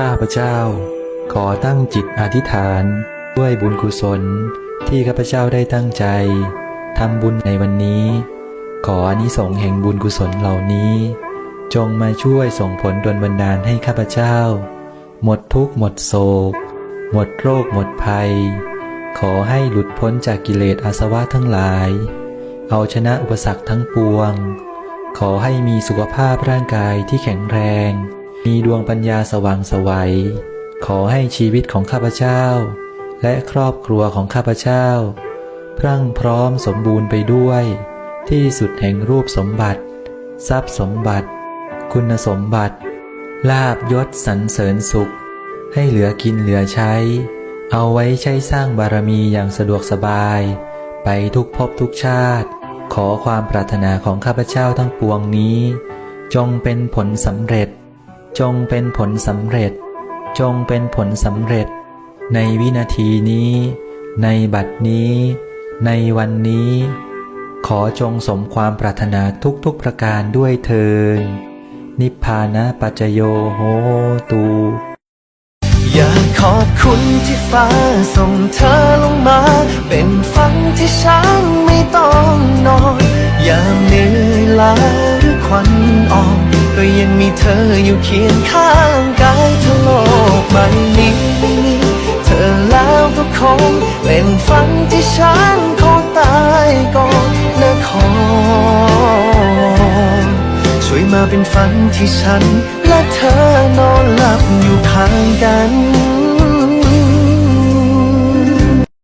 ข้าพเจ้า ขอตั้งจิตอธิษฐานด้วยบุญกุศลที่ข้าพเจ้าได้ตั้งใจทำบุญในวันนี้ ขออนิสงส์แห่งบุญกุศลเหล่านี้ จงมาช่วยส่งผลดลบันดาลให้ข้าพเจ้า หมดทุกข์หมดโศก หมดโรคหมดภัย ขอให้หลุดพ้นจากกิเลสอาสวะทั้งหลาย เอาชนะอุปสรรคทั้งปวง ขอให้มีสุขภาพร่างกายที่แข็งแรง มีดวงปัญญาสว่างสวัย ขอให้ชีวิตของข้าพเจ้า และครอบครัวของข้าพเจ้า พรั่งพร้อมสมบูรณ์ไปด้วย ที่สุดแห่งรูปสมบัติ ทรัพย์สมบัติ คุณสมบัติ ลาบยศสรรเสริญสุข ให้เหลือกินเหลือใช้ เอาไว้ใช้สร้างบารมีอย่างสะดวกสบาย ไปทุกภพทุกชาติ ขอความปรารถนาของข้าพเจ้าทั้งปวงนี้ จงเป็นผลสำเร็จ จงเป็นผลสำเร็จ จงเป็นผลสำเร็จ ในวินาทีนี้ ในบัดนี้ ในวันนี้ ขอจงสมความปรารถนาทุกๆประการด้วยเทินนิพพานะปัจโยโหตูอยากขอบคุณที่ฟ้าส่งเธอลงมา เป็นฝันที่ฉันไม่ต้องนอน อยามเหนื่อยล้าหรือควันอ่อน ก็ยังมีเธออยู่เคียงข้างกายทั้งโลกใบนี้ไม่มีเธอแล้วก็คงเป็นฝันที่ฉันคงตายก่อนนะขอ ช่วยมาเป็นฝันที่ฉันและเธอนอนหลับอยู่ข้างกัน